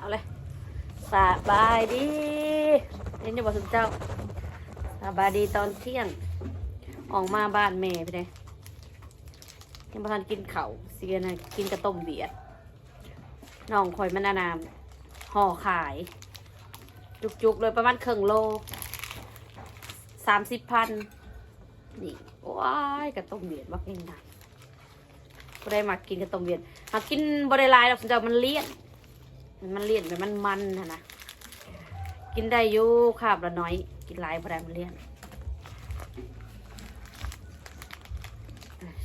เอาเลยสบายดีนี่จะบอกสุนเจ้าสบายดีตอนเที่ยงออกมาบ้านแม่ไปเลยยังประทานกินเขาวเสียนะกินกระต้มเบียดน้องคอยมันอนามห่อขาย จุกๆเลยประมาณครึ่งโลสามสิบพันนี่ว้ายกระต้มเบียดว่าเองนะก็ได้มากินกระต้มเบียดหากินบริลายหรอกสุนเจ้ามันเลี่ยน มันเลี่ยนแบบมันมันนะนะกินได้อยู่คาบละน้อย กินหลายบ่ได้มันเลี่ยนอะ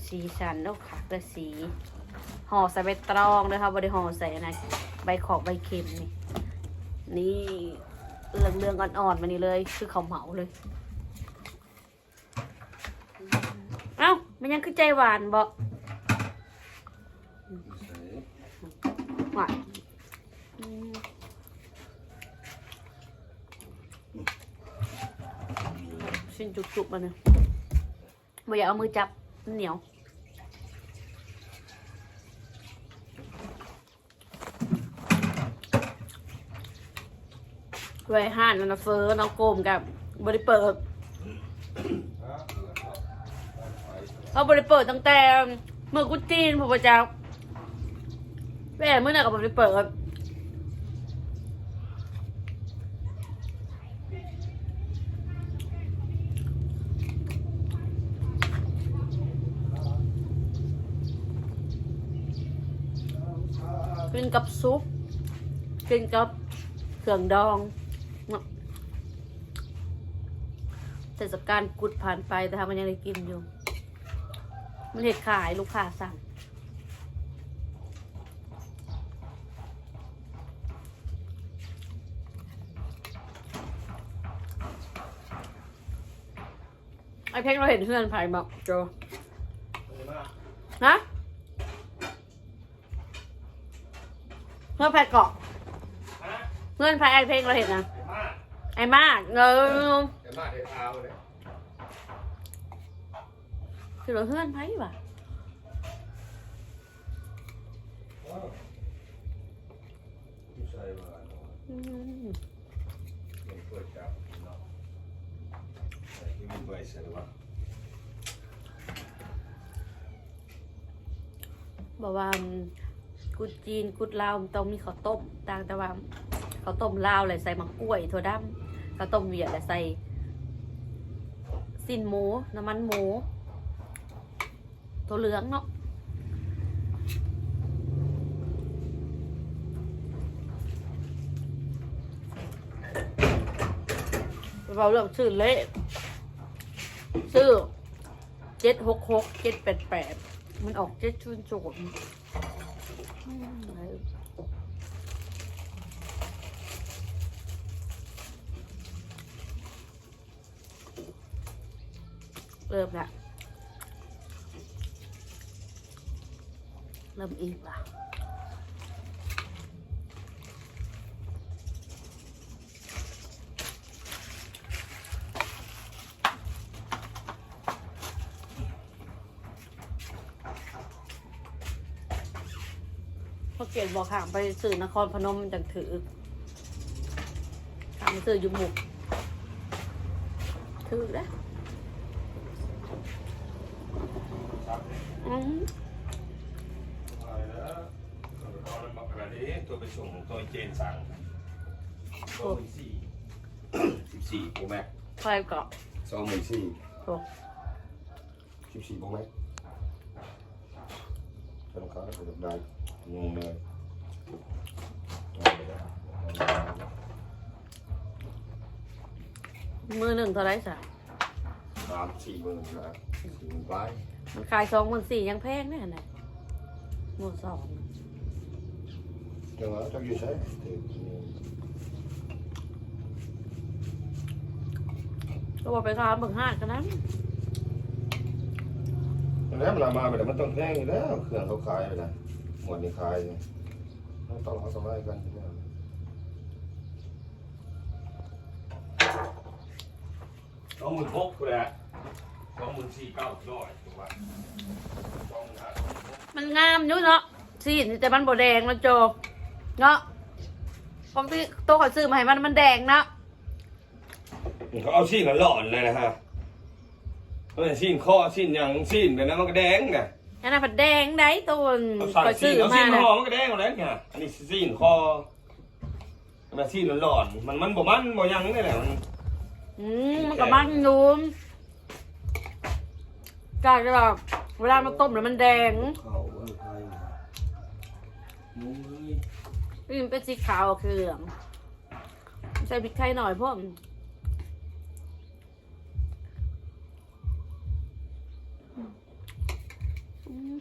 สีสันแล้วค่ะก็สีห่อใส่ใบตรองเลยค่ะบริห่อใส่อะไรใบขอบใบเค็มนี่นี่เรื่องเรื่องๆอ่อนๆมานี่เลย คือเขาวเหมาเลย เอ้ามันยังคือใจหวานบ่หวานอืม ชิ้นจุกๆมาเนี่ยไม่อยากเอามือจับเหนียว ไว้ห่านนันนะเฟอน้องโกมกับบริเปิดเขาบริเปิดตั้งแต่เมื่อกุจีนผมประจักแม่เมื่อไหร่กับบริเปิด กินกับซุป กินกับเครื่องดองเนาะเทศกาลกุดผ่านไปแต่ทำมันยังได้กินอยู่ มันเห็ดขายลูกค้าสั่งไอ้เพ็กเราเห็นเพื่อนไผ่บอกโจฮะ เพื่อนไผ่เกาะ เพื่อนไผ่ไอ้เพ็กเราเห็นนะไอ้มากเออเห็นมากเห็นเท้าเลยคือเราเพื่อนไผ่ป่ะใช่ว่าอืมเห็นเปิดจับเนาะใส่ที่มันไว้ใส่ว่าบอกว่า กุดจีนกุดลาวมันต้องมีข้าวต้มต่างแต่ว่าข้าวต้มลาวเลยใส่มะกล้วยถั่วดำข้าวต้มเวียดใส่สินหมูน้ำมันหมูตัวเหลืองเนาะเราเรื่องชื่อเละชื่อเจ็ดหกหกเจ็ดแปดแปดมันออกเจ็ดชุนโจม เริ่มละเริ่มอีกละ พอเกศบอกห่างไปสื่อนครพนมจังถือห่างไปสื่ออยุมุกถือแล้วครับอืมอะไรนะตอนนั้นมาแบบนี้ตัวไปส่งตัวเจนสั่งตัวหมื่นสี่สิบสี่โปรแม็กใครเกาะสองหมื่นสี่โอ้สิบสี่โปรแม็กธนาคารเปิดได้ งงเลยมือหนึ่งเท่าไรสามสามสี่หมื่นนะสี่หมื่นไปมันขายสองหมื่นสี่ยังแพงแน่ไหนหมื่นสองจังหวะถ้าอยู่ใช้ก็บอกไปขายเบิ่งห้ากันนั้นแล้วเวลามาแบบมันต้องแพงอยู่แล้วเครื่องเขาขายไปนะ หมดนี่ขายต้องต้องเขาสบายกันใช่ไหมสองหมื่นหกแหละสองหมื่นสี่เก้าร้อยถูกป่ะสองหมื่นห้ามันงามอยู่เนาะสีแต่มันบดแดงแล้วโจเนาะปกติตัวขอซื้อมาให้มันมันแดงเนาะเขาเอาชิ้นหลอนเลยนะฮะเออชิ้นคอชิ้นหยังชิ้นแบบนั้นมันก็แดงไง อันนั้นผัดแดงได้ตัวเอาใส่ขอชิ้ซื้นอเอามาชิ้นนะคอมันก็แดงหมดแล้วไงอันนี้ชิ้นคอมันชิ้นหลอนๆมันมันบ่มันบ่หยังนี่แหละมันอืมมันกับมันนูนกากจะแบบเวลามันต้มแล้วมันแดงเขาเออใครมุ้งเลยนี่มันเป็นสีขาวคือเหลืองใส่พริกไทยหน่อยพวก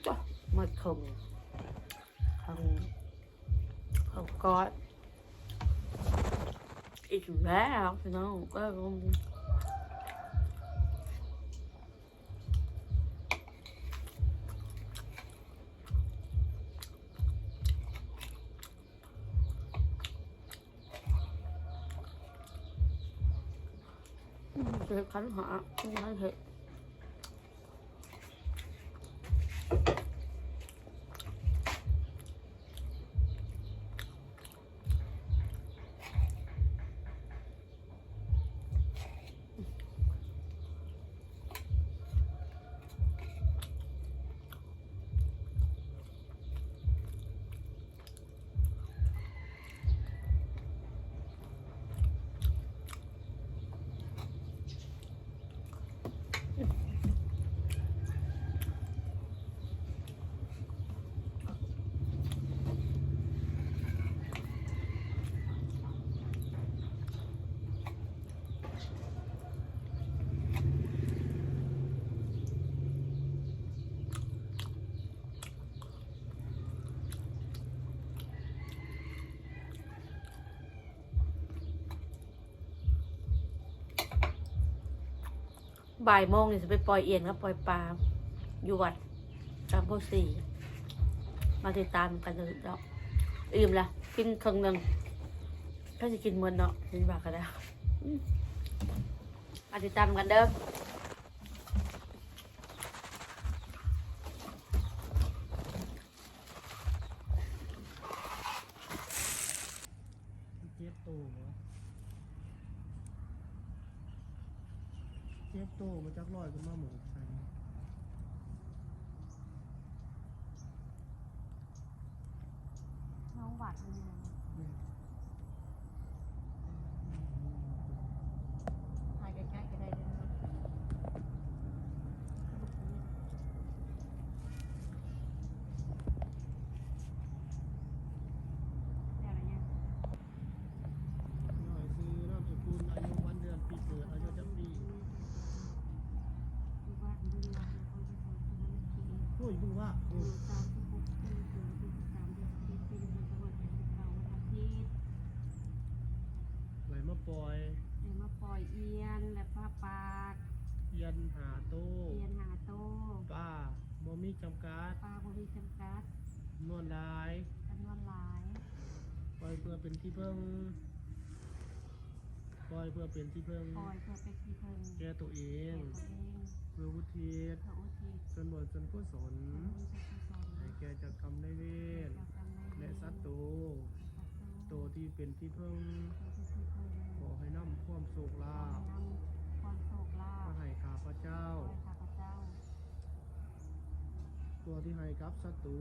จ้ะหมดคงคงคงกอดอีกแล้วพี่น้องก็คงเก็บขันหาไม่ได้เถอ บ่ายโมงเนี่ยจะไปปล่อยเอียนกับปล่อยปลาอยู่วัดสามพวกสี่มาติดตามกันเลยเนาะอิ่มละกินครึ่งหนึ่งถ้าจะกินเหมือนเนาะกินบากกันแล้วมาติดตามกันเด้อ เจ็บโตเหรอ เจ็บโตมาจากลอยขึ้นมาหมดใส่น้องหวัดเลยใกล้ๆก็ได้เด้อได้แล้วเนี่ย หน่อยซื้อนามสกุลอายุวันเดือนปีเกิดอายุจักปีโอ้ยดูว่าโอ้ยไหลมา ปล่อยมาปล่อยเอียนและผ้าปากยันหาโตเอียนหาโตป้าบ่มีจำกัดปลาบริจำกัดนวลลายจำนวนหลายปล่อยเพื่อเป็นที่เพิ่งปล่อยเพื่อเป็นที่เพิ่งปล่อยเพื่อเป็นที่เพิ่งแก่ตัวเอเองงตัวเองเพื่อวุฒิพระอุทิศส่วนบนส่วนกุศลพระอุทิศกุศลให้แก่เจากกรรมในายเวรเจ้ากรรมนายเวรและสัตว์โตโตที่เป็นที่เพิ่งขอ ให้นำความสุขลาภนำความโศกลามาภให้ข้าพเจ้า ให้ข้าพเจ้า ตัวที่ให้กับศัตรู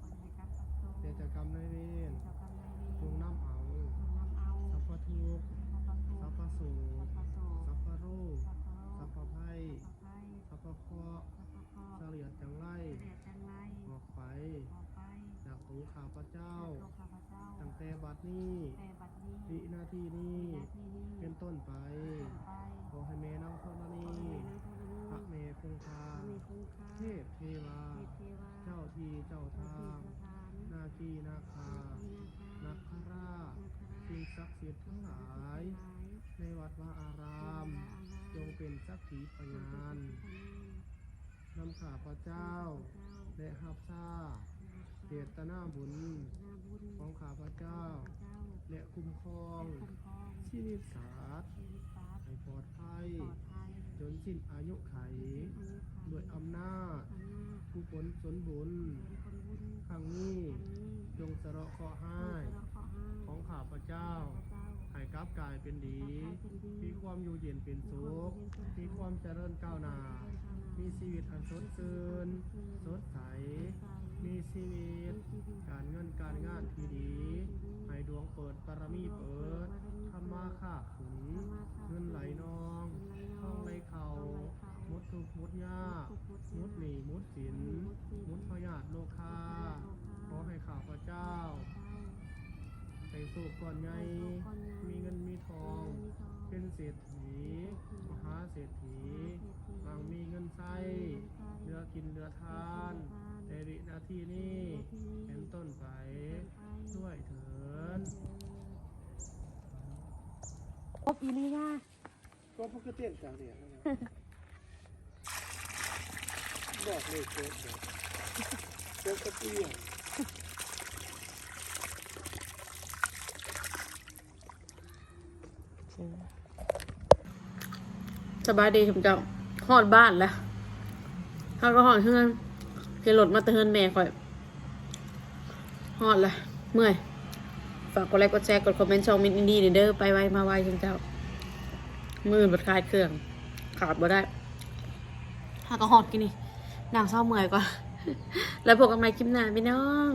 คนให้กับศัตรู แต่เจากกรรมในายเวร เจ้ากรรมนายเวร จงนำเอา จงนำเอา สัพพทุกข์ สัพพทุก สัพ ข์ พโส สัพพโศก สัพพโรค สัพพโร สัพ ค พภัย สัพพภัย สัพพเคราะห์ สัพพเคราะห์ เสลียดจังไร เสียจังไร ออกไป ออกไป จากตัวข้าพเจ้า จากตัวข้าพเจ้า ตั้งแต่บัดนี้ แต่บัดนี้ วินาทีนี้ นาทีนี้ เป็นต้นไป เป็นไป ขอให้แม่นางธรณี ขอให้แม่นางธรณี พระเมคงคา มีคุณค่า เทพเทวา เทพเทวา เจ้าที่เจ้า เจ้า ทา ที่ ง เจ้าทาน นาคีนาคา นักขราชสิ่งศักดิ์สิทธิ์ทั้งหลาย ในวัดวาอาราม จงเป็นสักขีพยานนำข้าพเจ้า และฮับซา เจตนาบุญของข้าพเจ้าและคุ้มครองชีวิตศาสตร์ให้ปลอดภัยจนสิ้นอายุไขด้วยอำนาจผู้ผลสนบุญครั้งนี้จงสะเราะเคราะห์ให้ของข้าพเจ้า ให้กลับกลายเป็นดี มีความอยู่เย็นเป็นสุข มีความเจริญก้าวหน้า มีชีวิตอันสดชื่น สดใส มีชีวิต การเงินการงานที่ดี ให้ดวงเปิดปรมีเปิดทำมาค้าขุน เงินไหลนองทองไหลเข่ามุดทุกข์มุดยากมุดหนีมุดสิน มุดพยาธิโลคาขอให้ข้าพเจ้า ให้สุขก่อนใหญ่มีเงินมีทอง เป็นเศรษฐีมหาเศรษฐีบางมีเงินใช้เหลือกินเหลือทานในวินาทีนี้เป็นต้นไปด้วยเถินพบอีนี่นะก็พวกก็เต้นจากเดียนะบอกเลยเกิดเลยเกิดกระเตี้ย สบายดีผมเจ้าฮอดบ้านแล้วเขาก็ฮอดเฮือนขี่รถมาแตะเฮือนแม่ข่อยฮอดละเมื่อย ฝากกดไลค์กดแชร์กดคอมเมนต์ช่องมินอินดี้เด้อไปไวมาไวผมเจ้า มือบัดคลายเครื่อง ขาดบ่ได้ถ้าก็ฮอดกินนี่นางเศร้าเมื่อยกว่าแล้วพบกันใหม่คลิปหน้าพี่น้อง